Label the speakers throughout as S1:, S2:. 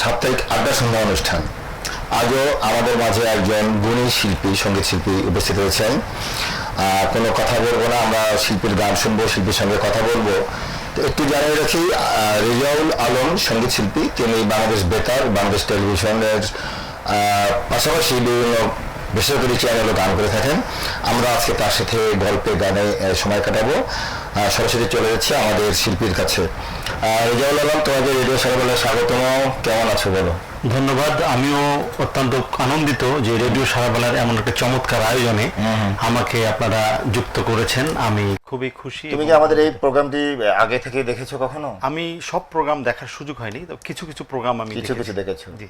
S1: সাপ্তাহিক আড্ডা সন্ধ্যা অনুষ্ঠান। আজও আমাদের মাঝে একজন গুণী শিল্পী, সংগীত শিল্পী উপস্থিত হয়েছেন। কোনো কথা বলব না, আমরা শিল্পীর গান শুনব, শিল্পীর সঙ্গে কথা বলব। একটু জানিয়ে রাখি রেজাউল আলম সংগীত শিল্পী, তিনি বাংলাদেশ বেতার, বাংলাদেশ টেলিভিশনের পাশাপাশি বিভিন্ন বেসরকারি চ্যানেলে গান করে থাকেন। আমরা আজকে তার সাথে গল্পে, গানে সময় কাটাবো। সরাসরি চলে যাচ্ছি আমাদের শিল্পীর কাছে। রেজাউল আলম তোমাকে রেডিও সারাবেলা স্বাগতম। কেমন আছো বলো?
S2: ধন্যবাদ। আমিও অত্যন্ত আনন্দিত যে রেডিও সারাবেলার এমন একটা চমৎকার আয়োজনে আমাকে আপনারা যুক্ত করেছেন। আমি খুবই খুশি
S3: তুমি কি আমাদের এই প্রোগ্রামটি আগে থেকে দেখেছ কখনো?
S2: আমি সব প্রোগ্রাম দেখার সুযোগ হয়নি তো কিছু কিছু প্রোগ্রাম আমি
S3: কিছু কিছু
S2: দেখেছি।
S3: দেখেছ।
S2: জি।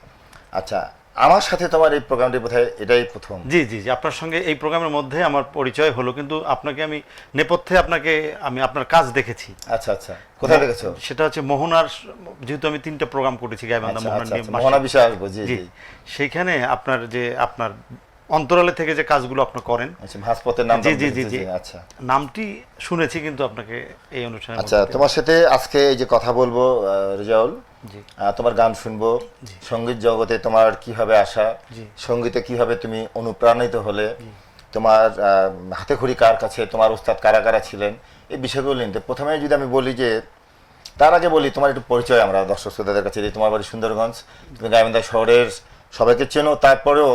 S3: আচ্ছা আমার সাথে তোমার এই প্রোগ্রামটি বোধহয় এটাই প্রথম।
S2: জি জি জি আপনার সঙ্গে এই প্রোগ্রামের মধ্যে আমার পরিচয় হলো কিন্তু আপনাকে আমি নেপথ্যে আপনাকে আমি আপনার কাজ দেখেছি।
S3: আচ্ছা আচ্ছা কোথায় দেখেছ?
S2: সেটা হচ্ছে মোহনার যেহেতু আমি তিনটা প্রোগ্রাম করেছি গাইবান্ধা
S3: আচ্ছা
S2: মোহনার
S3: আচ্ছা
S2: নিয়ে
S3: আচ্ছা, মোহনা বিষয় আসব জি
S2: জি সেইখানে আপনার যে আপনার অন্তরালে থেকে যে কাজগুলো আপনি করেন।
S3: আচ্ছা ভাস্পতের নাম
S2: জি জি জি জি
S3: আচ্ছা।
S2: নামটি শুনেছি কিন্তু আপনাকে এই অনুষ্ঠানে
S3: আচ্ছা তোমার সাথে আজকে এই যে কথা বলব রেজাউল তোমার গান শুনব। সংগীত জগতে তোমার কীভাবে আসা সঙ্গীতে কীভাবে তুমি অনুপ্রাণিত হলে? তোমার হাতে খড়ি কার কাছে? তোমার উস্তাদ কারা কারা ছিলেন? এই বিষয়গুলো নিতে। প্রথমে যদি আমি বলি যে তার আগে বলি তোমার একটু পরিচয় আমরা দর্শক শ্রোতাদের কাছে যে তোমার বাড়ি সুন্দরগঞ্জ। তুমি গাইবান্ধা শহরের সবাইকে চেনো। তারপরেও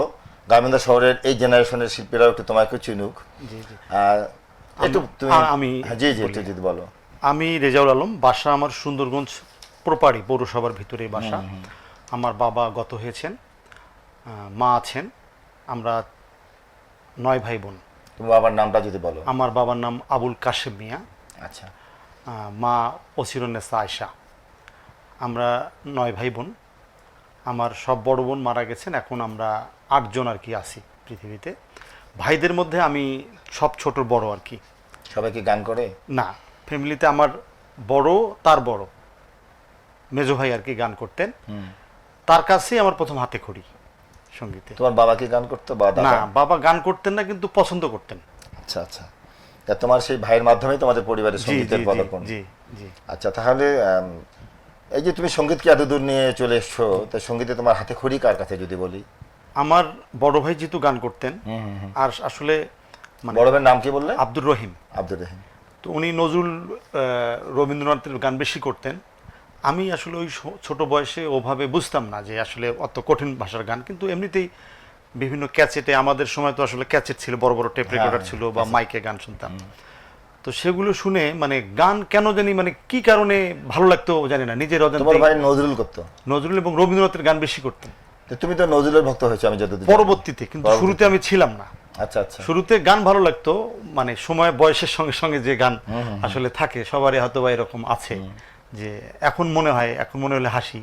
S3: গাইবান্ধা শহরের এই জেনারেশনের শিল্পীরাও একটু তোমাকে চিনুক। একটু তুমি
S2: আমি
S3: হ্যাঁ, জি জি
S2: বলি।
S3: একটু যদি বলো।
S2: আমি রেজাউল আলম বাসা আমার সুন্দরগঞ্জ প্রপাড়ি পৌরসভার ভিতরে বাসা। আমার বাবা গত হয়েছেন মা আছেন আমরা নয় ভাই বোন
S3: বাবার নামটা যদি বলো।
S2: আমার বাবার নাম আবুল কাশেম মিয়া।
S3: আচ্ছা।
S2: মা অসিরুন্নেসা আয়সা আমরা নয় ভাই বোন আমার সব বড় বোন মারা গেছেন এখন আমরা আটজন আর কি আছি পৃথিবীতে। ভাইদের মধ্যে আমি সব ছোট বড় আর কি।
S3: সবাই কি গান করে?
S2: না ফ্যামিলিতে আমার বড় তার বড়। মেজো ভাই আর কি গান করতেন। তার কাছেই আমার প্রথম হাতে খড়ি সঙ্গীতে।
S3: তোমার বাবা কি গান করতো? বা
S2: না বাবা গান করতেন না কিন্তু পছন্দ করতেন।
S3: আচ্ছা আচ্ছা। তা তোমার সেই ভাইয়ের মাধ্যমেই তোমাদের পরিবারের সঙ্গীতের পদার্পণ।
S2: জি জি।
S3: আচ্ছা তাহলে এই যে তুমি সঙ্গীতকে এত দূর নিয়ে চলে এসছো? তা সঙ্গীতে তোমার হাতে খড়ি কার কাছে যদি বলি?
S2: আমার বড় ভাই যেহেতু গান করতেন আর আসলে মানে
S3: বড় ভাইয়ের নাম কি বললে?
S2: আব্দুর রহিম।
S3: আব্দুর রহিম।
S2: তো উনি নজরুল রবীন্দ্রনাথের গান বেশি করতেন। আমি আসলে ওই ছোট বয়সে ওভাবে বুঝতাম না যে আসলে অত কঠিন ভাষার গান। কিন্তু এমনিতেই বিভিন্ন ক্যাচেটে আমাদের সময় তো আসলে ক্যাচেট ছিল বড় বড় টেপ রেকর্ডার ছিল বা মাইকে গান শুনতাম। তো সেগুলো শুনে মানে গান কেন জানি মানে কি কারণে ভালো লাগতো জানি না নিজের
S3: তোমার ভাই নজরুল করতো?
S2: নজরুল এবং রবীন্দ্রনাথের গান বেশি করতেন
S3: তুমি তো নজরুলের ভক্ত হয়েছো আমি যতদূর
S2: পরবর্তীতে কিন্তু শুরুতে আমি ছিলাম না।
S3: আচ্ছা আচ্ছা।
S2: শুরুতে গান ভালো লাগতো মানে সময় বয়সের সঙ্গে সঙ্গে যে গান আসলে থাকে সবারই হয়তো বা এরকম আছে। যে এখন মনে হয় এখন মনে হলে হাসি।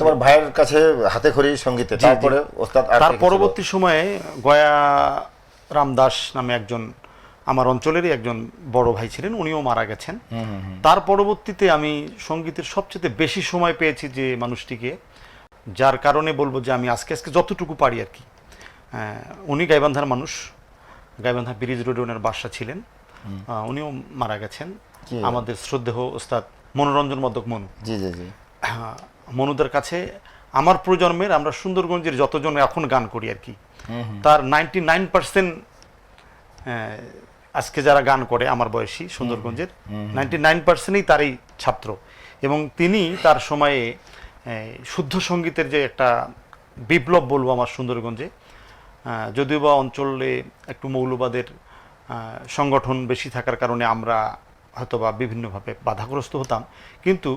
S3: তোমার ভাইয়ের কাছে হাতে খড়ি সঙ্গীতে তারপরে ওস্তাদ
S2: তার? পরবর্তী সময়ে গয়া রামদাস নামে একজন আমার অঞ্চলেরই একজন বড় ভাই ছিলেন উনিও মারা গেছেন। তার পরবর্তীতে আমি সঙ্গীতের সবচেয়ে বেশি সময় পেয়েছি যে মানুষটিকে যার কারণে বলব যে আমি আজকে আজকে যতটুকু পারি আর কি। উনি গাইবান্ধার মানুষ গাইবান্ধা ব্রিজ রোডে ওনার বাসা ছিলেন। উনিও মারা গেছেন। আমাদের শ্রদ্ধেহ ওস্তাদ মনোরঞ্জন মদক মনু।
S3: জি জি জি।
S2: হ্যাঁ, মনুদের কাছে আমার প্রজন্মের আমরা সুন্দরগঞ্জের যতজন এখন গান করি আর কি তার নাইনটি নাইন পার্সেন্ট আজকে যারা গান করে আমার বয়সী সুন্দরগঞ্জের নাইনটি নাইন পার্সেন্টই তারই ছাত্র এবং তিনি তার সময়ে শুদ্ধ সঙ্গীতের যে একটা বিপ্লব বলব আমার সুন্দরগঞ্জে যদিও বা অঞ্চলে একটু মৌলবাদের সংগঠন বেশি থাকার কারণে আমরা হয়তোবা বিভিন্নভাবে বাধাগ্রস্ত হতাম। কিন্তু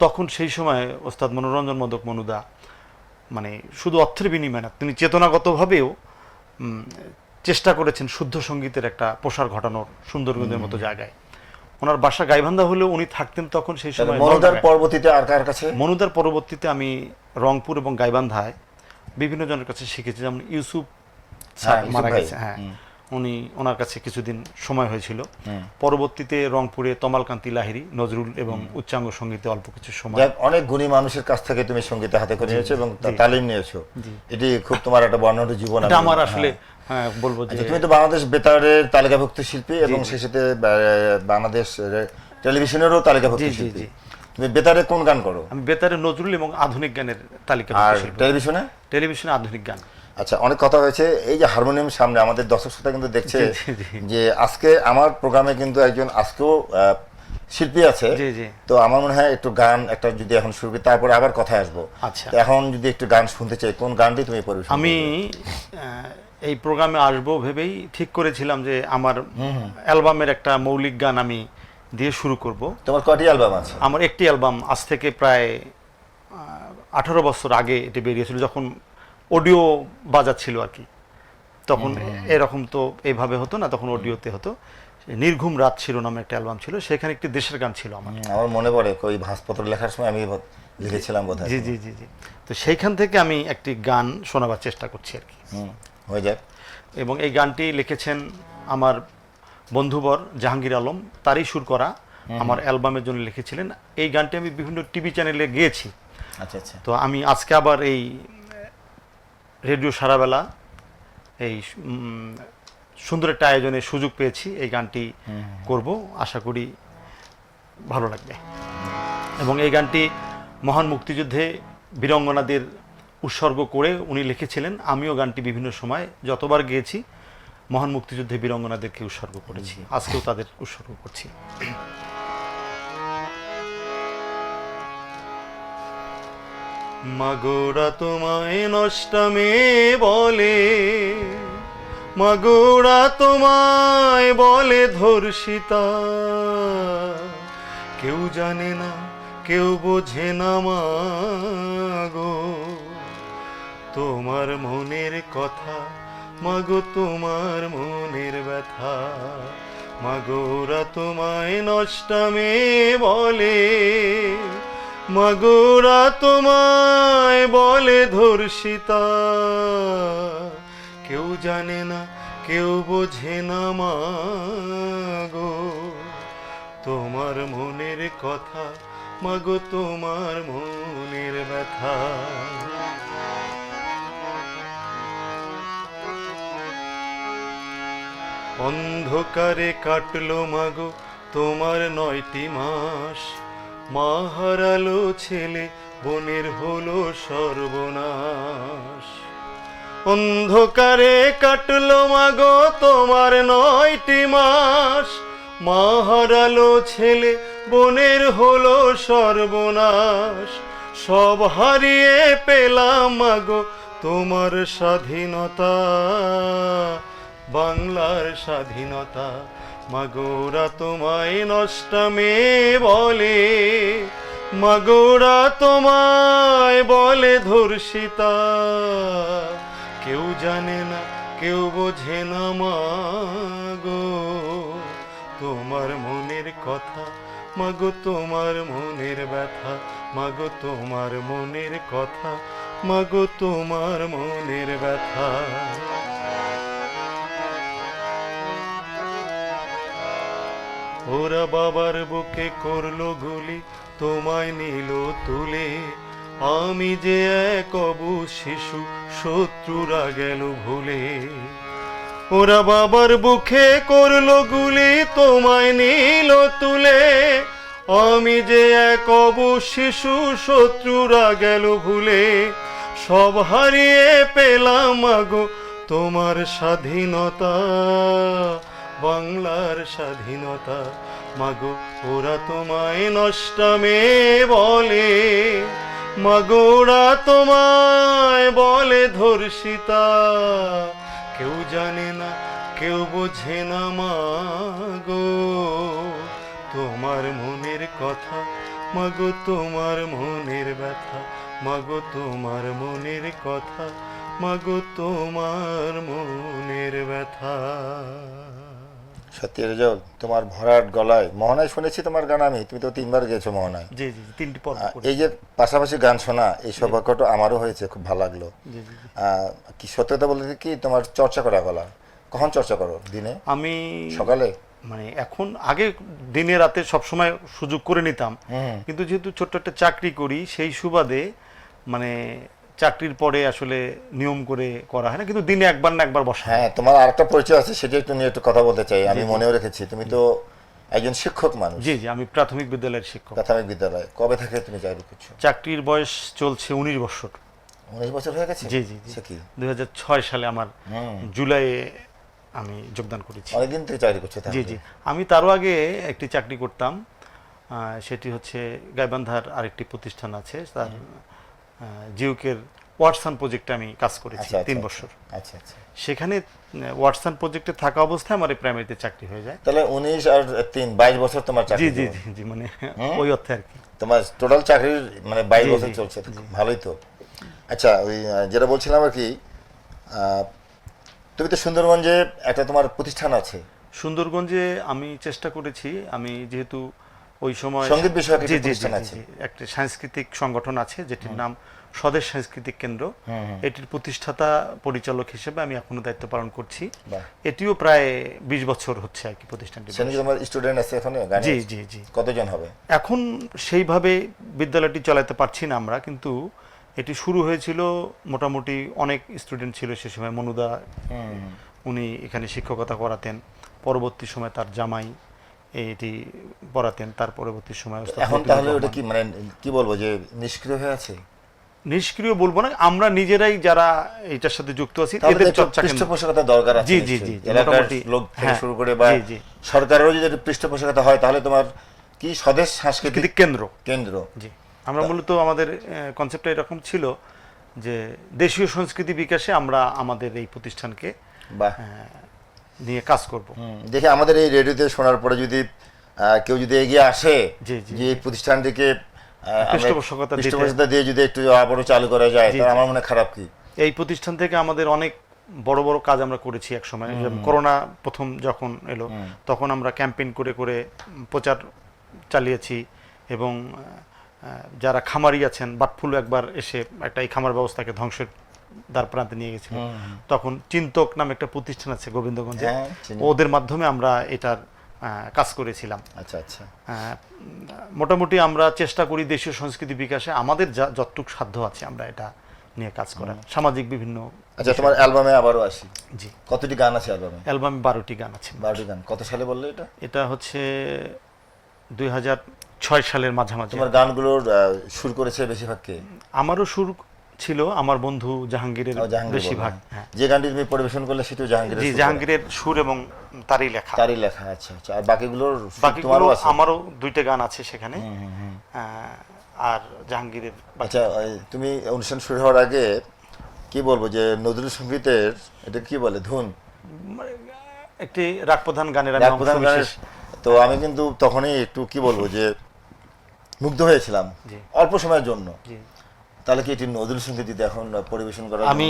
S2: তখন সেই সময় ওস্তাদ মনোরঞ্জন মদক মনুদা মানে শুধু অর্থের বিনিময়ে না তিনি চেতনাগতভাবেও চেষ্টা করেছেন শুদ্ধ সঙ্গীতের একটা প্রসার ঘটানোর সুন্দরগঞ্জের মতো জায়গায়। ওনার বাসা গাইবান্ধা হলেও উনি থাকতেন তখন সেই সময়
S3: মনুদার পরবর্তীতে আর কার কাছে?
S2: মনুদার পরবর্তীতে আমি রংপুর এবং গাইবান্ধায় বিভিন্ন জনের কাছে শিখেছি যেমন ইউসুফ
S3: হ্যাঁ, ইউসুফ
S2: মারা গেছে হ্যাঁ। উনি ওনার কাছে কিছুদিন সময় হয়েছিল। পরবর্তীতে রংপুরে তমালকান্তি লাহিরি নজরুল এবং উচ্চাঙ্গ সঙ্গীতে অল্প কিছু সময়।
S3: অনেক গুণী মানুষের কাছ থেকে তুমি সঙ্গীতে হাতে করে নিয়েছো এবং তালিম নিয়েছো। এটি খুব তোমার একটা বর্ণাঢ্য জীবন
S2: আমার
S3: হ্যাঁ।
S2: আসলে হ্যাঁ, বলব যে
S3: আচ্ছা, তুমি তো বাংলাদেশ বেতারের তালিকাভুক্ত শিল্পী এবং সেই সাথে বাংলাদেশ টেলিভিশনেরও তালিকাভুক্ত শিল্পী। তুমি বেতারে কোন গান করো?
S2: আমি বেতারে নজরুল এবং আধুনিক গানের তালিকা
S3: আর টেলিভিশনে?
S2: টেলিভিশনে আধুনিক গান।
S3: আচ্ছা অনেক কথা হয়েছে। এই যে হারমোনিয়াম সামনে আমাদের দর্শক শ্রোতা কিন্তু দেখছে। যে আজকে আমার প্রোগ্রামে কিন্তু একজন আজকেও শিল্পী আছে।
S2: জি, জি।
S3: তো আমার মনে হয় একটু গান একটা যদি এখন শুরু করি তারপরে আবার কথায় আসব।
S2: আচ্ছা।
S3: এখন যদি একটু গান শুনতে চাই কোন গানটি তুমি পরিবেশন
S2: আমি এই প্রোগ্রামে আসব ভেবেই ঠিক করেছিলাম যে আমার অ্যালবামের একটা মৌলিক গান আমি দিয়ে শুরু করব।
S3: তোমার কটি অ্যালবাম আছে?
S2: আমার একটি অ্যালবাম আজ থেকে প্রায় আঠারো বছর আগে এটি বেরিয়েছিল যখন অডিও বাজাচ্ছিল আর কি। তখন এরকম তো এইভাবে হতো না তখন অডিওতে হতো। নির্ঘুম রাত ছিল নামে একটা অ্যালবাম ছিল সেখানে একটি দেশের গান ছিল আমার।
S3: আমার মনে পড়ে ওই ভাস্পত্র লেখার সময় আমি লিখেছিলাম বোধহয়।
S2: জি জি জি জি। তো সেইখান থেকে আমি একটি গান শোনাবার চেষ্টা করছি আর কি।
S3: হুম, হয়ে যাক।
S2: এবং এই গানটি লিখেছেন আমার বন্ধুবর জাহাঙ্গীর আলম তারই সুর করা আমার অ্যালবামের জন্য লিখেছিলেন। এই গানটি আমি বিভিন্ন টিভি চ্যানেলে গেয়েছি।
S3: আচ্ছা আচ্ছা।
S2: তো আমি আজকে আবার এই রেডিও সারাবেলা এই সুন্দর একটা আয়োজনের সুযোগ পেয়েছি, এই গানটি করব। আশা করি ভালো লাগবে। এবং এই গানটি মহান মুক্তিযুদ্ধে বীরঙ্গনাদের উৎসর্গ করে উনি লিখেছিলেন। আমিও গানটি বিভিন্ন সময় যতবার গেয়েছি, মহান মুক্তিযুদ্ধে বীরঙ্গনাদেরকে উৎসর্গ করেছি। আজকেও তাদের উৎসর্গ করছি। মাগোরা তোমায় নষ্টমে বলে, মাগোরা তোমায় বলে ধর্ষিতা। কেউ জানে না, কেউ বোঝে না মাগো। তোমার মনের কথা, মাগো তোমার মনের ব্যথা। মাগোরা তোমায় নষ্টমে বলে মাগোরা তোমায় বলে ধর্ষিতা। কেউ জানে না, কেউ বোঝে না মাগো। তোমার মনের কথা, মাগো, তোমার মনের ব্যথা। অন্ধকারে কাটলো মাগো তোমার নয়টি মাস। মা হারালো ছেলে, বনের হলো সর্বনাশ। অন্ধকারে কাটলো মাগো তোমার নয়টি মাস। মা হারালো ছেলে, বনের হলো সর্বনাশ। সব হারিয়ে পেলাম মাগো তোমার স্বাধীনতা, বাংলার স্বাধীনতা। মাগোরা তোমায় নষ্টমে বলে, মাগোরা তোমায় বলে ধর্ষিতা। কেউ জানে না, কেউ বোঝে না মাগো, তোমার মনের কথা, মাগো তোমার মনের ব্যথা, মাগো তোমার মনের কথা, মাগো তোমার মনের ব্যথা। ওরা বাবার বুকে করল গুলি, তোমায় নিল তুলে। আমি যে এক অবু শিশু, শত্রুরা গেল ভুলে। ওরা বাবার বুকে করল গুলি, তোমায় নিল তুলে। আমি যে এক অবু শিশু, শত্রুরা গেল ভুলে। সব হারিয়ে পেলাম আগো তোমার স্বাধীনতা। বাংলার স্বাধীনতা। মাগো, ওরা তোমায় নষ্টমে বলে। মাগোরা তোমায় বলে ধর্ষিতা। কেউ জানে না, কেউ বোঝে না, মাগো। তোমার মনের কথা, মাগো, তোমার মনের ব্যথা। মাগো, তোমার মনের কথা, মাগো, তোমার মনের ব্যথা।
S3: সত্যি রেজাউল তোমার ভরাট গলায় মোহনায় শুনেছি তোমার গান আমি তুমি তো তিনবার গেছো মোহনায়।
S2: জি জি তিনটি
S3: এই যে পাশাপাশি গান শোনা এই সৌভাগ্যটা আমারও হয়েছে খুব ভালো লাগল। কি সত্যি কথা বলতে কি তোমার চর্চা করা গলা? কখন চর্চা করো? দিনে?
S2: আমি
S3: সকালে?
S2: মানে এখন আগে দিনে রাতে সবসময় সুযোগ করে নিতাম। কিন্তু যেহেতু ছোট্ট একটা চাকরি করি সেই সুবাদে মানে চাকরির পরে আসলে নিয়ম করে করা হয় না কিন্তু দিনে একবার না একবার বসা। হ্যাঁ
S3: তোমার আরেকটা পরিচয় আছে সেটা একটু নিয়ে একটু কথা বলতে চাই। আমি মনেও রেখেছি তুমি তো একজন শিক্ষক মানুষ।
S2: জি জি আমি প্রাথমিক বিদ্যালয়ের শিক্ষক।
S3: প্রাথমিক বিদ্যালয় কবে থেকে তুমি চাকরি করছ?
S2: চাকরির বয়স চলছে উনিশ বছর।
S3: উনিশ বছর হয়ে গেছে?
S2: জি জি
S3: কি?
S2: দুই সালে আমার জুলাইয়ে আমি যোগদান করেছি।
S3: অনেকদিন থেকে চাকরি করছ
S2: জি জি। আমি তারও আগে একটি চাকরি করতাম। সেটি হচ্ছে গাইবান্ধার আরেকটি প্রতিষ্ঠান আছে তার জিউকের ওয়াটসান প্রজেক্টে আমি কাজ করেছি
S3: আচ্ছা, আচ্ছা,
S2: তিন
S3: আচ্ছা।
S2: বছর।
S3: আচ্ছা আচ্ছা।
S2: সেখানে ওয়াটসান প্রজেক্টে থাকা অবস্থায় আমার এই প্রাইমারিতে চাকরি হয়ে যায়।
S3: তাহলে উনিশ আর তিন বাইশ বছর তোমার চাকরি
S2: জি জি জি মানে ওই অর্থে আর কি।
S3: তোমার টোটাল চাকরির মানে বাইশ বছর চলছে ভালোই তো। আচ্ছা ওই যেটা বলছিলাম আর কি তুমি তো সুন্দরগঞ্জে একটা তোমার প্রতিষ্ঠান আছে।
S2: সুন্দরগঞ্জে আমি চেষ্টা করেছি আমি যেহেতু ওই সময়
S3: সংগীত বিষয়ক একটা
S2: সাংস্কৃতিক সংগঠন আছে যেটির নাম স্বদেশ সাংস্কৃতিক কেন্দ্র। এটির প্রতিষ্ঠাতা পরিচালক হিসেবে আমি এখনও দায়িত্ব পালন করছি। এটিও প্রায় বিশ বছর হচ্ছে আর কি প্রতিষ্ঠানটি
S3: স্টুডেন্ট আছে এখানে
S2: জি জি জি।
S3: কতজন হবে?
S2: এখন সেইভাবে বিদ্যালয়টি চালাতে পারছি না আমরা কিন্তু এটি শুরু হয়েছিল মোটামুটি অনেক স্টুডেন্ট ছিল সে সময় মনুদা। উনি এখানে শিক্ষকতা করাতেন পরবর্তী সময় তার জামাই এটি পড়াতেন তার পরবর্তী সময়
S3: এখন তাহলে ওটা কি মানে কি বলব যে নিষ্ক্রিয় হয়ে আছে?
S2: নিষ্ক্রিয় বলব না আমরা নিজেরাই যারা এটার সাথে যুক্ত আছি এদের চর্চা।
S3: পৃষ্ঠপোষকতা দরকার আছে
S2: জি, জি, জি,
S3: এলাকার লোক থেকে
S2: হ্যাঁ,
S3: শুরু করে বা। সরকারেরও যদি পৃষ্ঠপোষকতা হয় তাহলে তোমার কি স্বদেশ সাংস্কৃতিক
S2: কেন্দ্র
S3: কেন্দ্র
S2: জি আমরা মূলত আমাদের কনসেপ্টটা এরকম ছিল যে দেশীয় সংস্কৃতি বিকাশে আমরা আমাদের এই প্রতিষ্ঠানকে
S3: বা
S2: নিয়ে কাজ করব
S3: দেখে আমাদের এই রেডিওতে শোনার পরে যদি কেউ যদি এগিয়ে আসে। যে এই প্রতিষ্ঠানটিকে
S2: পৃষ্ঠপোষকতা
S3: দিয়ে যদি একটু আবারও চালু করা যায় তাহলে আমার মনে খারাপ কি?
S2: এই প্রতিষ্ঠান থেকে আমাদের অনেক বড় বড় কাজ আমরা করেছি এক সময় করোনা প্রথম যখন এলো তখন আমরা ক্যাম্পেইন করে করে প্রচার চালিয়েছি এবং যারা খামারি আছেন বাটফুল একবার এসে একটা এই খামার ব্যবস্থাকে ধ্বংসের দ্বার প্রান্তে নিয়ে গেছিল। তখন চিন্তক নামে একটা প্রতিষ্ঠান আছে গোবিন্দগঞ্জে।
S3: হ্যাঁ,
S2: ওদের মাধ্যমে আমরা এটার কাজ করেছিলাম।
S3: আচ্ছা আচ্ছা।
S2: মোটামুটি আমরা চেষ্টা করি দেশীয় সংস্কৃতি বিকাশে। আমাদের যা যতটুকু সাধ্য আছে আমরা এটা নিয়ে কাজ করার। সামাজিক বিভিন্ন
S3: আচ্ছা তোমার অ্যালবামে আবারও আসি?
S2: জি।
S3: কতটি গান আছে অ্যালবামে?
S2: অ্যালবামে বারোটি গান আছে।
S3: বারোটি গান। কত সালে বললে এটা?
S2: এটা হচ্ছে দুই হাজার ছয় সালের মাঝামাঝি।
S3: তোমার গানগুলোর সুর করেছে বেশিরভাগ কে?
S2: আমারও সুর ছিল আমার বন্ধু জাহাঙ্গীরের বেশিরভাগ হ্যাঁ।
S3: যে গানটি তুমি পরিবেশন করলে সেটিও জাহাঙ্গীরের
S2: জি জাহাঙ্গীরের সুর এবং তারই লেখা।
S3: তারই লেখা আচ্ছা আচ্ছা। আর বাকিগুলোর
S2: বাকিগুলো
S3: তোমারও আছে?
S2: আমারও দুইটা গান আছে সেখানে। আর জাহাঙ্গীরের
S3: আচ্ছা তুমি অনুষ্ঠান শুরু হওয়ার আগে কি বলব যে নজরুল সঙ্গীতের এটা কি বলে ধুন?
S2: একটি রাগ প্রধান গানের
S3: রাগ প্রধান গানের তো আমি কিন্তু তখনই একটু কি বলব যে মুগ্ধ হয়েছিলাম অল্প সময়ের জন্য। তাহলে কি এটি নজরুল সংগীত যদি এখন পরিবেশন করার
S2: আমি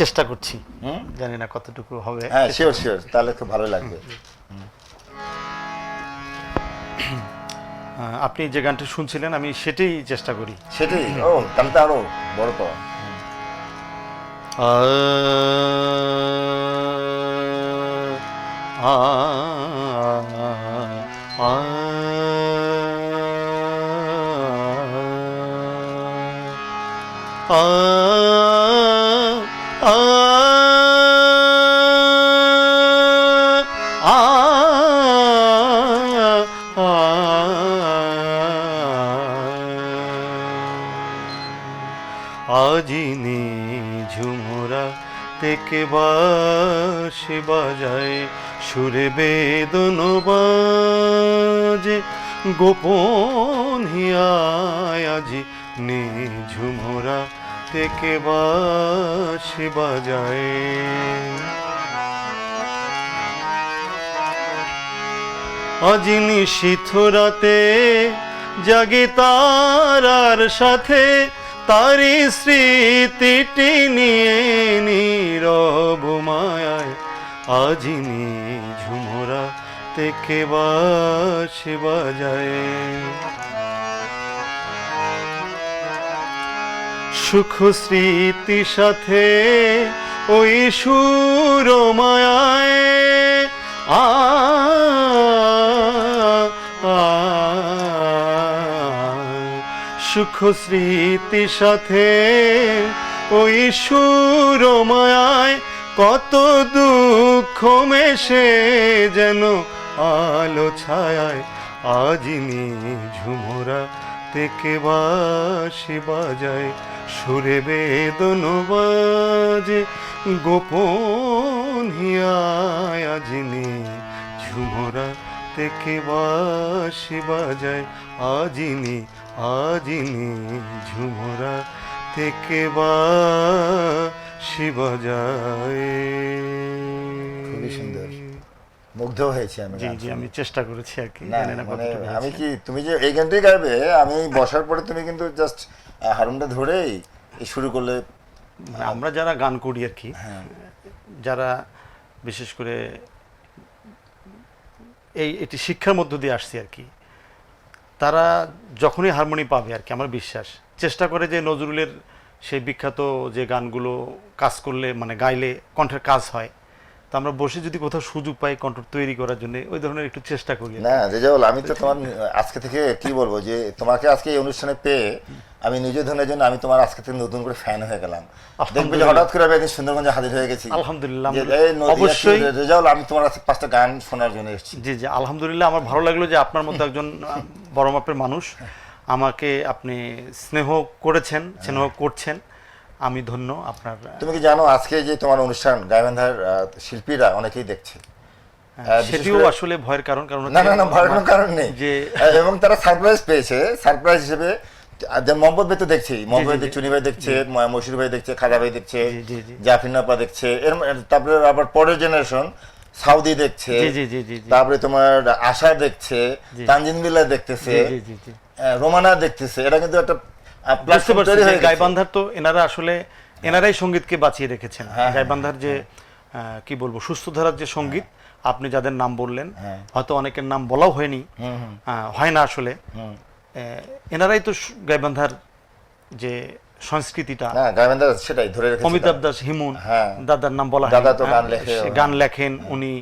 S2: চেষ্টা করছি। জানি না কতটুকু হবে।
S3: হ্যাঁ শিওর শিওর তাহলে খুব ভালো লাগবে।
S2: আপনি যে গানটি শুনছিলেন আমি সেটাই চেষ্টা করি।
S3: সেটাই? ও তাহলে তো আরও বড় পাওয়া।
S2: আজিনি ঝুমরা থেকে বাসে বাজায় সুরে বেদন বাজে গোপন হিয়ায় আজি নি ঝুমরা থেকে বাসে বাজায়। আজি নিশীথ রাতে জাগে তারার সাথে তারি স্মৃতিটি নিয়ে নীরব মায়ায়। আজিনি ঝুমরা থেকে বাসে বাজায়। সুখ স্মৃতি সাথে ওই সুর মায়ায়। আ সুখ স্মৃতি সাথে ওই সুর মায়ায় কত দুঃখ মেশে যেন আলো ছায়ায়। আজিনি ঝুমরা থেকে বাসি বাজায়, সুরে বেদন বাজে, গোপন হিয়ায় আজিনি ঝুমরা থেকে বাসি বাজায়, আজিনি আজিনি ঝুমরা থেকে বাসি বাজায়
S3: খুবই সুন্দর। মুগ্ধ হয়েছি আমি
S2: জি জি আমি চেষ্টা করেছি আর কি জানি না
S3: মানে
S2: কতটুকু
S3: আমি কি তুমি যে এই গানটাই গাইবে আমি বসার পরে তুমি কিন্তু জাস্ট হারমোনটা ধরেই শুরু করলে
S2: মানে আমরা যারা গান করি আর কি
S3: হ্যাঁ।
S2: যারা বিশেষ করে এই এটি শিক্ষার মধ্য দিয়ে আসছি আর কি তারা যখনই হারমোনি পাবে আর কি আমার বিশ্বাস চেষ্টা করে যে নজরুলের সেই বিখ্যাত যে গানগুলো কাজ করলে মানে গাইলে কণ্ঠের কাজ হয় তো আমরা বসে যদি কোথাও সুযোগ পাই কণ্ঠ তৈরি করার জন্য ওই ধরনের একটু চেষ্টা করি।
S3: না রেজাউল আমি তো তোমার আজকে থেকে কি বলব যে তোমাকে আজকে এই অনুষ্ঠানে পেয়ে আমি নিজের ধনের জন্য আমি তোমার আজকে থেকে নতুন করে ফ্যান হয়ে গেলাম। দেখবে যে হঠাৎ করে আমি সুন্দরগঞ্জে হাজির হয়ে গেছি।
S2: আলহামদুলিল্লাহ, অবশ্যই-
S3: রেজাউল আমি তোমার কাছে পাঁচটা গান শোনার জন্য এসেছি।
S2: জি জি আলহামদুলিল্লাহ। আমার ভালো লাগল যে আপনার মতো একজন বড় মাপের মানুষ আমাকে আপনি স্নেহ করেছেন স্নেহ করছেন। আমি ধন্য আপনার
S3: তুমি কি জানো আজকে যে তোমার অনুষ্ঠান গাইবান্ধার শিল্পীরা অনেকেই দেখছে
S2: সেটিও আসলে ভয়ের কারণ কারণ
S3: না না না ভয়ের কোনো কারণ নেই
S2: যে
S3: এবং তারা সারপ্রাইজ পেয়েছে সারপ্রাইজ হিসেবে মোহাম্মদ ভাই তো দেখছি মোহাম্মদ। চুনি ভাই দেখছে মশির ভাই দেখছে খাজা ভাই দেখছে
S2: জি, জি, জি।
S3: জাফিন আপা দেখছে এর তারপরে আবার পরের জেনারেশন সাউদি দেখছে তারপরে তোমার আশা দেখছে। তানজিন বিল্লা দেখতেছে রোমানা দেখতেছে এটা কিন্তু একটা
S2: বুঝতে পারছি যে গাইবান্ধার তো এনারা আসলে এনারাই সঙ্গীতকে বাঁচিয়ে রেখেছেন।
S3: হ্যাঁ,
S2: গাইবান্ধার যে কি বলব সুস্থ ধারার যে সংগীত আপনি যাদের নাম বললেন
S3: হ্যাঁ।
S2: হয়তো অনেকের নাম বলাও হয়নি হয় না আসলে। এনারাই তো গাইবান্ধার যে সংস্কৃতিটা
S3: না গাইবান্ধা সেটাই ধরে
S2: অমিতাভ দাস হিমুন
S3: হ্যাঁ।
S2: দাদার নাম বলা
S3: দাদা তো গান
S2: হ্যাঁ,
S3: হ্যাঁ।
S2: লেখেন উনি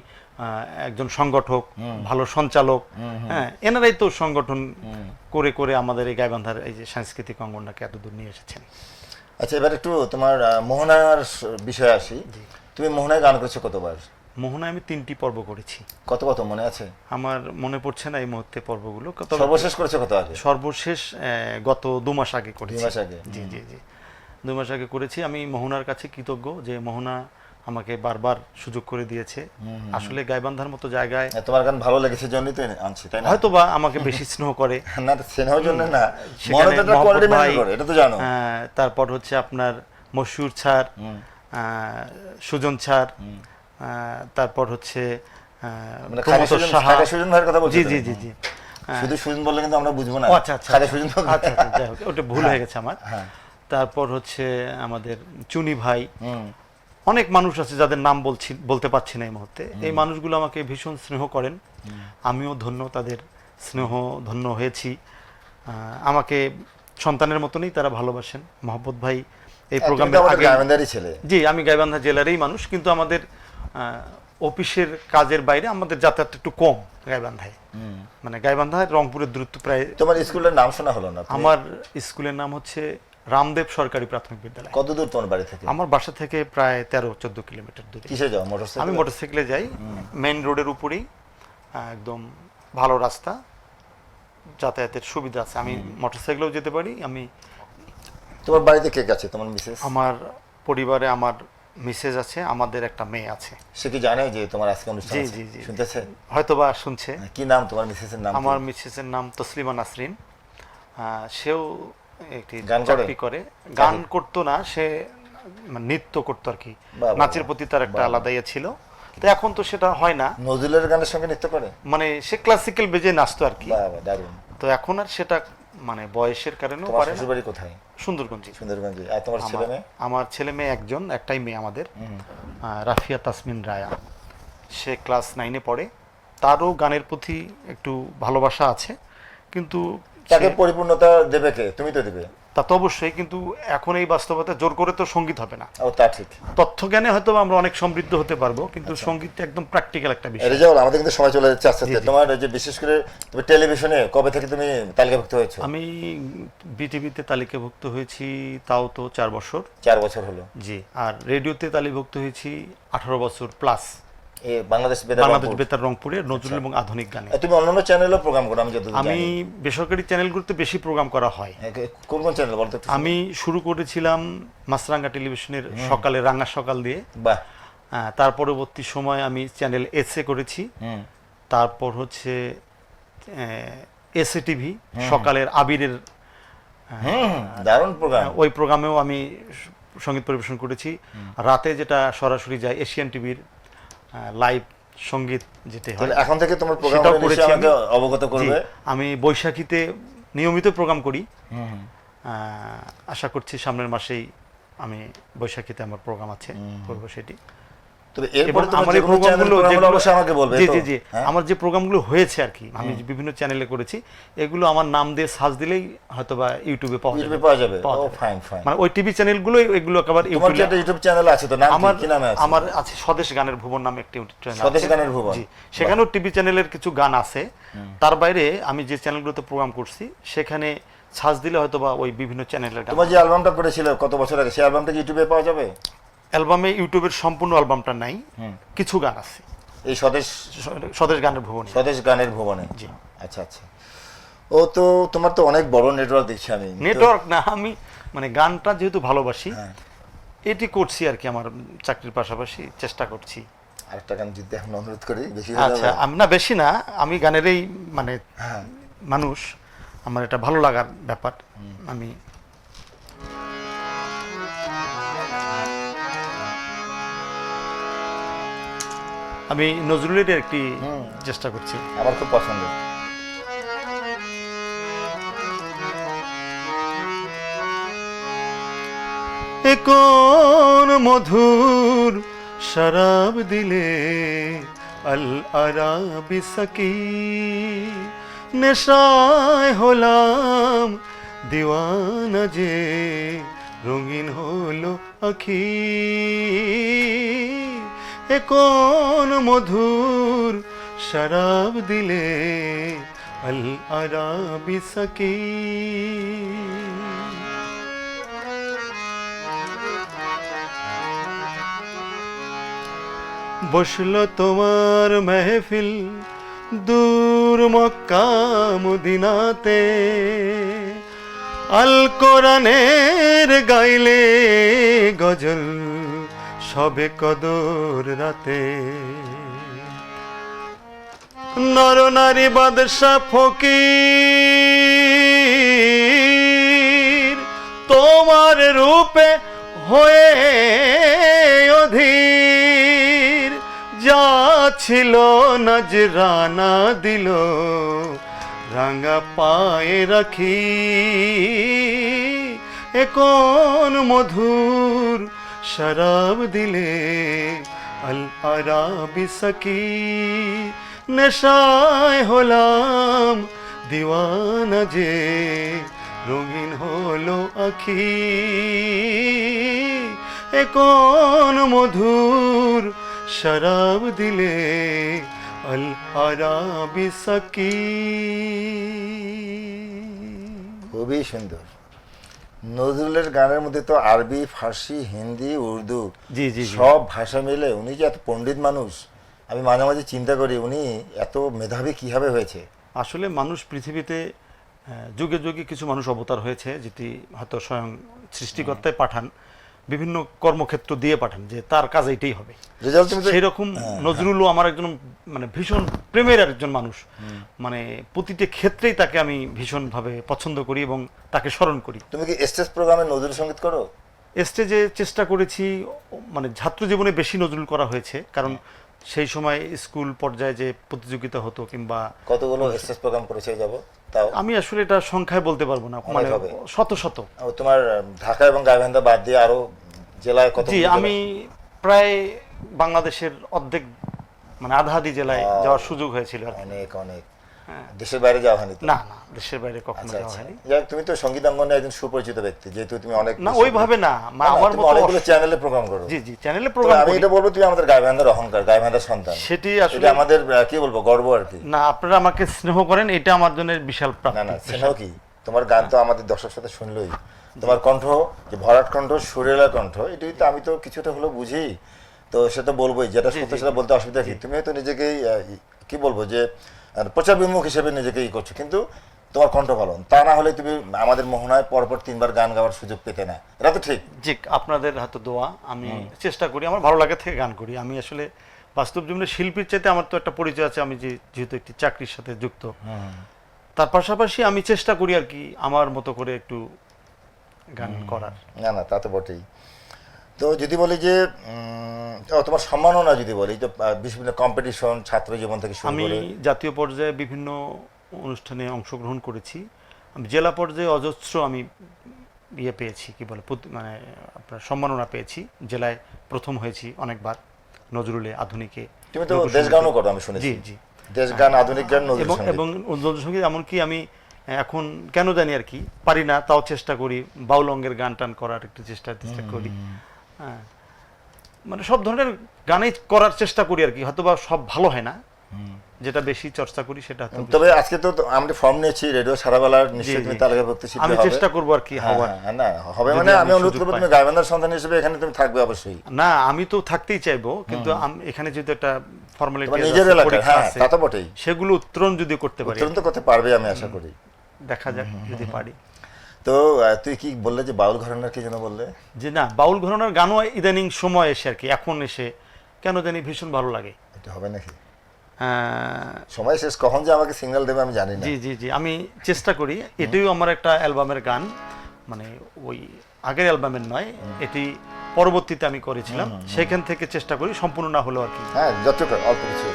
S2: একজন সংগঠক ভালো সঞ্চালক। হ্যাঁ এনারাই তো সংগঠন করে করে আমাদের এই গাইবান্ধার এই যে সাংস্কৃতিক অঙ্গনটাকে এতদূর নিয়ে এসেছেন।
S3: আচ্ছা এবার একটু তোমার মোহনার বিষয়ে আসি। তুমি মোহনায় গান করেছ কতবার
S2: মোহনায় আমি তিনটি পর্ব করেছি।
S3: কত কত মনে আছে?
S2: আমার মনে পড়ছে না এই মুহূর্তে পর্বগুলো। কত
S3: সর্বশেষ করেছ কত আগে?
S2: সর্বশেষ গত দু মাস আগে করেছি।
S3: মাস আগে?
S2: জি জি জি। দু মাস আগে করেছি। আমি মোহনার কাছে কৃতজ্ঞ যে মোহনা আমাকে বারবার সুযোগ করে দিয়েছে। আসলে গাইবান্ধার মতো জায়গায়
S3: হ্যাঁ, তোমার গান ভালো লেগেছে জন্যই তো আনছি তাই না?
S2: হয়তো বা আমাকে বেশি স্নেহ করে।
S3: না স্নেহের জন্য না। করে এটা তো জানো।
S2: তারপর হচ্ছে আপনার মশুর ছাড় সুজন ছাড় তারপর হচ্ছে
S3: মানে
S2: জি জি জি জি।
S3: শুধু সুজন বললে কিন্তু আমরা বুঝব না।
S2: আচ্ছা আচ্ছা আচ্ছা।
S3: সুজন
S2: আচ্ছা আচ্ছা, ওটা ভুল হয়ে গেছে আমার।
S3: হ্যাঁ।
S2: তারপর হচ্ছে আমাদের চুনি ভাই। অনেক মানুষ আছে যাদের নাম বলছি বলতে পারছি না এই মুহূর্তে। এই মানুষগুলো আমাকে ভীষণ স্নেহ করেন। আমিও ধন্য তাদের স্নেহ ধন্য হয়েছি। আমাকে সন্তানের মতনই তারা ভালোবাসেন। মোহাম্মদ ভাই এই প্রোগ্রামে আগে
S3: ছেলে।
S2: জি আমি গাইবান্ধা জেলারই মানুষ কিন্তু আমাদের অফিসের কাজের বাইরে আমাদের যাতায়াত একটু কম গাইবান্ধায়। মানে গাইবান্ধায় রংপুরের দূরত্ব প্রায়
S3: তোমার স্কুলের নাম শোনা হলো না?
S2: আমার স্কুলের নাম হচ্ছে রামদেব সরকারি প্রাথমিক বিদ্যালয়।
S3: কত দূর তোমার বাড়ি থেকে?
S2: আমার বাসা থেকে প্রায় তেরো চোদ্দ কিলোমিটার দূরে।
S3: কিসে যাও? মোটরসাইকেল?
S2: আমি মোটরসাইকেলে যাই। মেইন রোডের উপরেই একদম ভালো রাস্তা। যাতায়াতের সুবিধা আছে। আমি মোটরসাইকেলেও যেতে পারি। আমি
S3: তোমার বাড়িতে কে আছে? তোমার মিসেস?
S2: আমার পরিবারে আমার মিসেজ আছে আমাদের একটা মেয়ে আছে।
S3: সে কি জানে যে তোমার আজকে অনুষ্ঠান
S2: জি, জি, জি।
S3: শুনতেছে?
S2: হয়তোবা শুনছে।
S3: কি নাম তোমার মিসেসের নাম
S2: আমার মিসেসের নাম তসলিমা নাসরিন। সেও একটি
S3: গান
S2: চাকরি করে। গান করতো না সে নৃত্য করতো আর কি। নাচের প্রতি তার একটা আলাদা ইয়ে ছিল। তো এখন তো সেটা হয় না।
S3: নজরুলের গানের সঙ্গে নৃত্য করে?
S2: মানে সে ক্লাসিক্যাল বেজে নাচতো আর কি। তো এখন আর সেটা মানে বয়সের
S3: তোমার
S2: পারে না।
S3: কোথায়?
S2: সুন্দরগঞ্জে।
S3: সুন্দরগঞ্জে। আর তোমার ছেলে মেয়ে?
S2: আমার ছেলে মেয়ে একজন একটাই মেয়ে আমাদের। রাফিয়া তাসমিন রায়া। সে ক্লাস নাইনে পড়ে। তারও গানের প্রতি একটু ভালোবাসা আছে। কিন্তু
S3: তাকে পরিপূর্ণতা দেবে কে? তুমি তো দেবে।
S2: তা তো অবশ্যই কিন্তু এখন এই বাস্তবতা জোর করে তো সংগীত হবে না।
S3: ও তা ঠিক।
S2: তথ্য জ্ঞানে হয়তো আমরা অনেক সমৃদ্ধ হতে পারব কিন্তু সংগীত একদম প্র্যাকটিক্যাল একটা বিষয়।
S3: রেজাউল আমাদের কিন্তু সময় চলে যাচ্ছে আস্তে আস্তে। তোমার যে বিশেষ করে তুমি টেলিভিশনে কবে থেকে তুমি তালিকাভুক্ত হয়েছো?
S2: আমি বিটিভিতে তালিকাভুক্ত হয়েছি তাও তো চার বছর।
S3: চার বছর হলো।
S2: জি আর রেডিওতে তালিকাভুক্ত হয়েছি আঠারো বছর প্লাস।
S3: বাংলাদেশ
S2: বাংলাদেশ বেতার রংপুরে নজরুল এবং আধুনিক গানে।
S3: এ, তুমি অন্যান্য চ্যানেলও প্রোগ্রাম করো আমি যতদূর
S2: আমি বেসরকারি চ্যানেলগুলোতে বেশি প্রোগ্রাম করা হয়।
S3: কোন কোন চ্যানেল বলতো?
S2: আমি শুরু করেছিলাম মাছরাঙ্গা টেলিভিশনের সকালে রাঙা সকাল দিয়ে।
S3: বাহ।
S2: তার পরবর্তী সময় আমি চ্যানেল এসএ করেছি। তারপর হচ্ছে এসএ টিভি সকালের আবিরের
S3: দারুণ প্রোগ্রাম
S2: ওই প্রোগ্রামেও আমি সংগীত পরিবেশন করেছি। রাতে যেটা সরাসরি যায় এশিয়ান টিভির লাইভ সংগীত যেতে হয়।
S3: এখন থেকে তোমার প্রোগ্রাম
S2: সেটাও করেছি
S3: আমাকে
S2: আমি।
S3: অবগত করবে।
S2: আমি বৈশাখীতে নিয়মিত প্রোগ্রাম করি। আহ, আশা করছি সামনের মাসেই আমি বৈশাখীতে আমার প্রোগ্রাম আছে করব সেটি। আমার
S3: যে চ্যানেল
S2: প্রোগ্রামগুলো
S3: হ্যাঁ?
S2: আমার যে প্রোগ্রামগুলো হয়েছে আর কি আমি বিভিন্ন চ্যানেলে করেছি এগুলো আমার নাম দিয়ে সার্চ দিলেই হয়তো বা ইউটিউবে পাওয়া যাবে। মানে ওই টিভি চ্যানেলগুলো এগুলো একেবারে ইউটিউবে
S3: চ্যানেল আছে তো
S2: আমার আমার আছে স্বদেশ গানের ভুবন নামে একটি চ্যানেল
S3: স্বদেশ গানের ভুবন।
S2: সেখানেও টিভি চ্যানেলের কিছু গান আছে। তার বাইরে আমি যে চ্যানেলগুলোতে প্রোগ্রাম করছি সেখানে সার্চ দিলে হয়তো বা ওই বিভিন্ন চ্যানেলের গান
S3: তোমার যে অ্যালবামটা করেছিল কত বছর আগে সেই অ্যালবামটা ইউটিউবে পাওয়া যাবে?
S2: অ্যালবামে ইউটিউবের সম্পূর্ণ অ্যালবামটা নাই। কিছু গান আছে।
S3: এই স্বদেশ
S2: স্বদেশ গানের ভুবনে।
S3: স্বদেশ গানের ভুবনে?
S2: জি।
S3: আচ্ছা আচ্ছা। ও তো তোমার তো অনেক বড় নেটওয়ার্ক দেখছি আমি।
S2: নেটওয়ার্ক না আমি মানে গানটা যেহেতু ভালোবাসি
S3: হ্যাঁ।
S2: এটি করছি আর কি আমার চাকরির পাশাপাশি চেষ্টা করছি।
S3: আরেকটা গান যদি এখন অনুরোধ করি বেশি
S2: আচ্ছা আমি না বেশি না আমি গানেরই মানে
S3: হ্যাঁ।
S2: মানুষ। আমার এটা ভালো লাগার ব্যাপার। আমি আমি নজরুলের একটি চেষ্টা করছি।
S3: আমার খুব পছন্দ।
S2: কোন মধুর শরাব দিলে আল আরাবি সকি? নেশায় হলাম দিওয়ানা যে রঙিন হলো আখি। এ কোন মধুর শরাব দিলে আল আরাবি সকি? বসল তোমার মেহফিল দূর মক্কা মদিনাতে। আল কোরআনের গাইলে গজল সবে কদর রাতে। নর নারী বাদশা ফকির তোমার রূপে হয়ে অধীর। যা ছিল নজরানা দিল, রাঙা পায়ে রাখি। এ কোন মধুর শরাব দিলে আল আরাবি সকি নেশায় হলাম দিওয়ানা যে রঙিন হলো আখি এ কোন মধুর শরাব দিলে আল আরাবি সকি
S3: খুবই সুন্দর। নজরুলের গানের মধ্যে তো আরবি ফার্সি হিন্দি উর্দু
S2: জি, জি, জি।
S3: সব ভাষা মিলে উনি যে এত পণ্ডিত মানুষ আমি মাঝে মাঝে চিন্তা করি উনি এত মেধাবী কীভাবে হয়েছে
S2: আসলে মানুষ পৃথিবীতে যুগে যুগে কিছু মানুষ অবতার হয়েছে যেটি হয়তো স্বয়ং সৃষ্টিকর্তায় পাঠান বিভিন্ন কর্মক্ষেত্র দিয়ে পাঠান যে তার কাজ এটাই হবে।
S3: রেজাল্ট তুমি তো-
S2: সেই রকম নজরুলও আমার একজন মানে ভীষণ প্রেমের একজন মানুষ। মানে প্রতিটি ক্ষেত্রেই তাকে আমি ভীষণ ভাবে পছন্দ করি এবং তাকে স্মরণ করি।
S3: তুমি কি স্টেজ প্রোগ্রামে নজরুল সংগীত করো?
S2: স্টেজে চেষ্টা করেছি মানে ছাত্র জীবনে বেশি নজরুল করা হয়েছে। কারণ সেই সময় স্কুল পর্যায়ে যে প্রতিযোগিতা হতো কিংবা
S3: কতগুলো এসএস প্রোগ্রাম করেছে যাব? তাও
S2: আমি আসলে এটা সংখ্যায় বলতে পারব না মানে শত শত।
S3: তোমার ঢাকা এবং গাইবান্ধা বাদ দিয়ে আরও জেলায় কত
S2: জি আমি প্রায় বাংলাদেশের অর্ধেক মানে আধা আধি জেলায় যাওয়ার সুযোগ হয়েছিল
S3: অনেক অনেক। দেশের বাইরে যাওয়া হয়নি
S2: না না দেশের বাইরে কখনো
S3: আচ্ছা
S2: যাওয়া
S3: আচ্ছা।
S2: হয়নি।
S3: যাক তুমি তো সঙ্গীতাঙ্গনে একজন সুপরিচিত ব্যক্তি যেহেতু তুমি অনেক
S2: না ওইভাবে না। মা আমার মতো
S3: অনেকগুলো চ্যানেলে প্রোগ্রাম করো।
S2: জি জি চ্যানেলে প্রোগ্রাম
S3: আমি এটা বলব তুমি আমাদের গাইবান্ধার অহংকার গাইবান্ধার সন্তান।
S2: সেটি আসলে
S3: আমাদের কি বলব গর্ব আর কি।
S2: না আপনারা আমাকে স্নেহ করেন এটা আমার জন্য বিশাল প্রাপ্তি।
S3: না না স্নেহ কি? তোমার গান তো আমাদের দর্শক সাথে শুনলোই। তোমার কণ্ঠ যে ভরাট কণ্ঠ সুরেলা কণ্ঠ এটাই তো আমি তো কিছুটা হলেও বুঝি। তো সেটা বলবোই যেটা সত্য সেটা বলতে অসুবিধা কি? তুমি হয়তো নিজেকেই কি বলব যে আহ, প্রচার বিমুখ হিসেবে নিজেকে ই করছ। কিন্তু তোমার কণ্ঠ ভালো তা না হলে তুমি আমাদের মোহনায় পরপর তিনবার গান গাওয়ার সুযোগ পেতে না। এটা তো ঠিক।
S2: জি আপনাদের হাতে দোয়া। আমি চেষ্টা করি আমার ভালো লাগে থেকে গান করি। আমি আসলে বাস্তব জীবনে শিল্পীর চাইতে আমার তো একটা পরিচয় আছে আমি যে যেহেতু একটি চাকরির সাথে যুক্ত। তার পাশাপাশি আমি চেষ্টা করি আর কি আমার মতো করে একটু গান করার।
S3: না না তা তো বটেই। তো যদি বলি যে তোমার সম্মাননা যদি বলি যে বিভিন্ন কম্পিটিশন ছাত্র জীবন থেকে শুরু
S2: আমি জাতীয় পর্যায়ে বিভিন্ন অনুষ্ঠানে অংশগ্রহণ করেছি। আমি জেলা পর্যায়ে অজস্র আমি ইয়ে পেয়েছি কি বলে মানে আপনার সম্মাননা পেয়েছি। জেলায় প্রথম হয়েছি অনেকবার নজরুলে আধুনিকে
S3: তুমি তো
S2: লোকসঙ্গীতে।
S3: দেশ গানও করো আমি শুনেছি।
S2: জি জি।
S3: দেশ গান আধুনিক গান নজরুল
S2: এবং। এবং নজরুল সংগীত এমনকি আমি এখন কেন জানি আর কি পারি না তাও চেষ্টা করি বাউল অঙ্গের গান টান করার একটু চেষ্টা চেষ্টা করি। হ্যাঁ। মানে সব ধরনের গানেই করার চেষ্টা করি আর কি হয়তো বা সব ভালো হয় না। যেটা বেশি চর্চা করি সেটা
S3: তবে আজকে তো আমরা ফর্ম নিয়েছি রেডিও সারাবেলার নিশ্চয়ই তুমি
S2: জি।
S3: তালিকাভুক্ত শিল্পী
S2: আমি চেষ্টা করব আর কি
S3: হ্যাঁ,
S2: হওয়ার।
S3: হ্যাঁ, না হবে মানে
S2: আমি
S3: অনুরোধ করব। তুমি গাইবান্ধার সন্তান হিসেবে এখানে তুমি থাকবে অবশ্যই।
S2: না আমি তো থাকতেই চাইব কিন্তু আম- এখানে যেহেতু একটা ফর্মালিটি
S3: তোমার নিজের এলাকা হ্যাঁ তা তো বটেই।
S2: সেগুলো উত্তরণ যদি করতে পারি।
S3: উত্তরণ তো করতে পারবে আমি আশা করি।
S2: দেখা যাক যদি পারি।
S3: তো তুই কি বললে যে বাউল ঘরানার কি যেন বললে?
S2: যে না বাউল ঘরানার গানও ইদানিং সময় এসে আর কি এখন এসে কেন জানি ভীষণ ভালো লাগে।
S3: এটা হবে নাকি?
S2: আহ,
S3: সময় শেষ কখন যে আমাকে সিঙ্গেল দেবে আমি জানি না।
S2: জি জি জি আমি চেষ্টা করি এটিও আমার একটা অ্যালবামের গান মানে ওই আগের অ্যালবামের নয় এটি পরবর্তীতে আমি করেছিলাম সেখান থেকে চেষ্টা করি সম্পূর্ণ না হলেও আর কি।
S3: হ্যাঁ যতটুকু অল্প কিছু।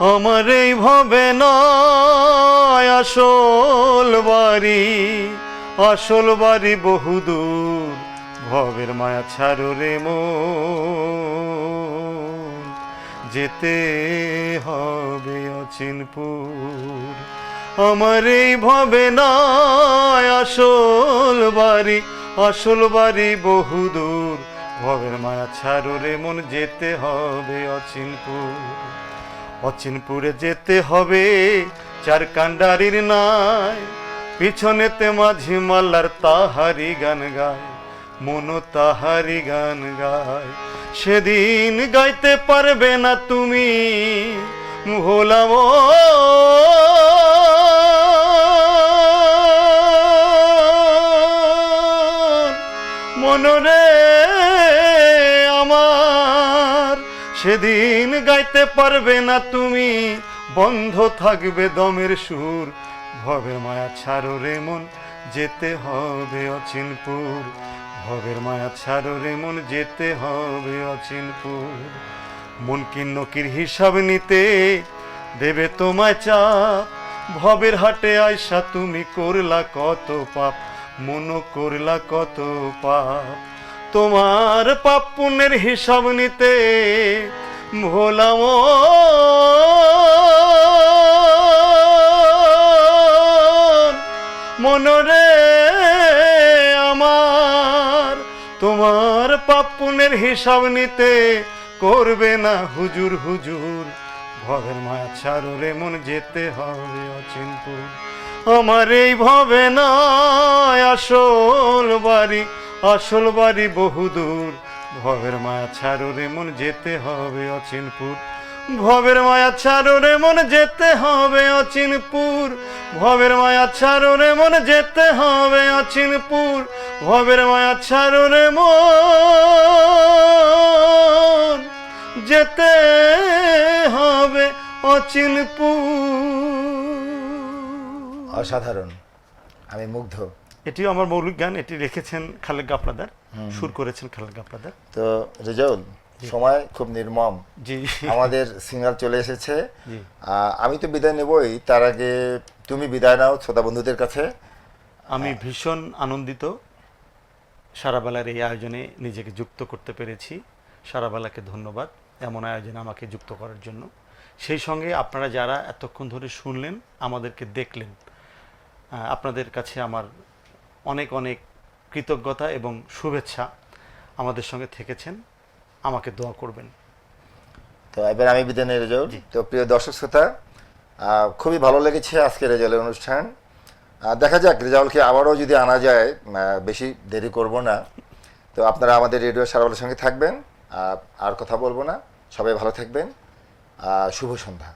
S2: আমার এই ভবে নয় আসল বাড়ি আসল বাড়ি বহুদূর। ভবের মায়া ছাড়ো রে মন, যেতে হবে অচিনপুর আমার এই ভবে নয় আসল বাড়ি আসল বাড়ি বহুদূর। ভবের মায়া ছাড়ো রে মন, যেতে হবে অচিনপুর অচিনপুরে যেতে হবে, চার কান্ডারির নাই পিছনেতে মাঝি মাল্লার তাহারি গান গায়, মনো তাহারি গান গায়। সেদিন গাইতে পারবে না তুমি ভোলাম মনরে সেদিন গাইতে পারবে না তুমি। বন্ধ থাকবে দমের সুর। ভবের মায়া ছাড়ো রে মন, যেতে হবে অচিনপুর। ভবের মায়া ছাড়ো রে মন, যেতে হবে অচিনপুর। মন কি নকির হিসাব নিতে দেবে তোমায় চাপ। ভবের হাটে আয়সা তুমি করলা কত পাপ মনো করলা কত পাপ। তোমার পাপ পুণ্যের হিসাব নিতে ভোলাম মনরে আমার তোমার পাপ হিসাব নিতে করবে না হুজুর হুজুর। ভবের মায়া ছাড়ো রে মন, যেতে হবে অচিনপুর। আমার এই ভবে না আসল বাড়ি। আসল বাড়ি বহুদূর। ভবের মায়া ছাড়ো রে মন, যেতে হবে অচিনপুর। ভবের মায়া ছাড়ো রে মন, যেতে হবে অচিনপুর। ভবের মায়া ছাড়ো রে মন, যেতে হবে অচিনপুর। ভবের মায়া ছাড়ো রে মন, যেতে হবে অচিনপুর।
S3: অসাধারণ। আমি মুগ্ধ।
S2: এটিও আমার মৌলিক গান এটি লিখেছেন খালেদ গাপলাদার সুর করেছেন খালেদ গাপলাদার
S3: তো রেজাউল সময় খুব নির্মম।
S2: জি।
S3: আমাদের সিঙ্গার চলে এসেছে। আমি তো বিদায় নেবই তার আগে তুমি বিদায় নাও শ্রোতা বন্ধুদের কাছে।
S2: আমি ভীষণ আনন্দিত। সারাবেলার এই আয়োজনে নিজেকে যুক্ত করতে পেরেছি। সারাবেলাকে ধন্যবাদ এমন আয়োজনে আমাকে যুক্ত করার জন্য। সেই সঙ্গে আপনারা যারা এতক্ষণ ধরে শুনলেন আমাদেরকে দেখলেন আপনাদের কাছে আমার অনেক অনেক কৃতজ্ঞতা এবং শুভেচ্ছা আমাদের সঙ্গে থেকেছেন। আমাকে দোয়া করবেন।
S3: তো এবার আমি বিদায় রেজাউল। তো প্রিয় দর্শক শ্রোতা খুবই ভালো লেগেছে আজকে রেজাউলের অনুষ্ঠান। দেখা যাক রেজাউলকে আবারও যদি আনা যায় বেশি দেরি করব না। তো আপনারা আমাদের রেডিও সারাবেলার সঙ্গে থাকবেন। আর কথা বলব না। সবাই ভালো থাকবেন। শুভ সন্ধ্যা।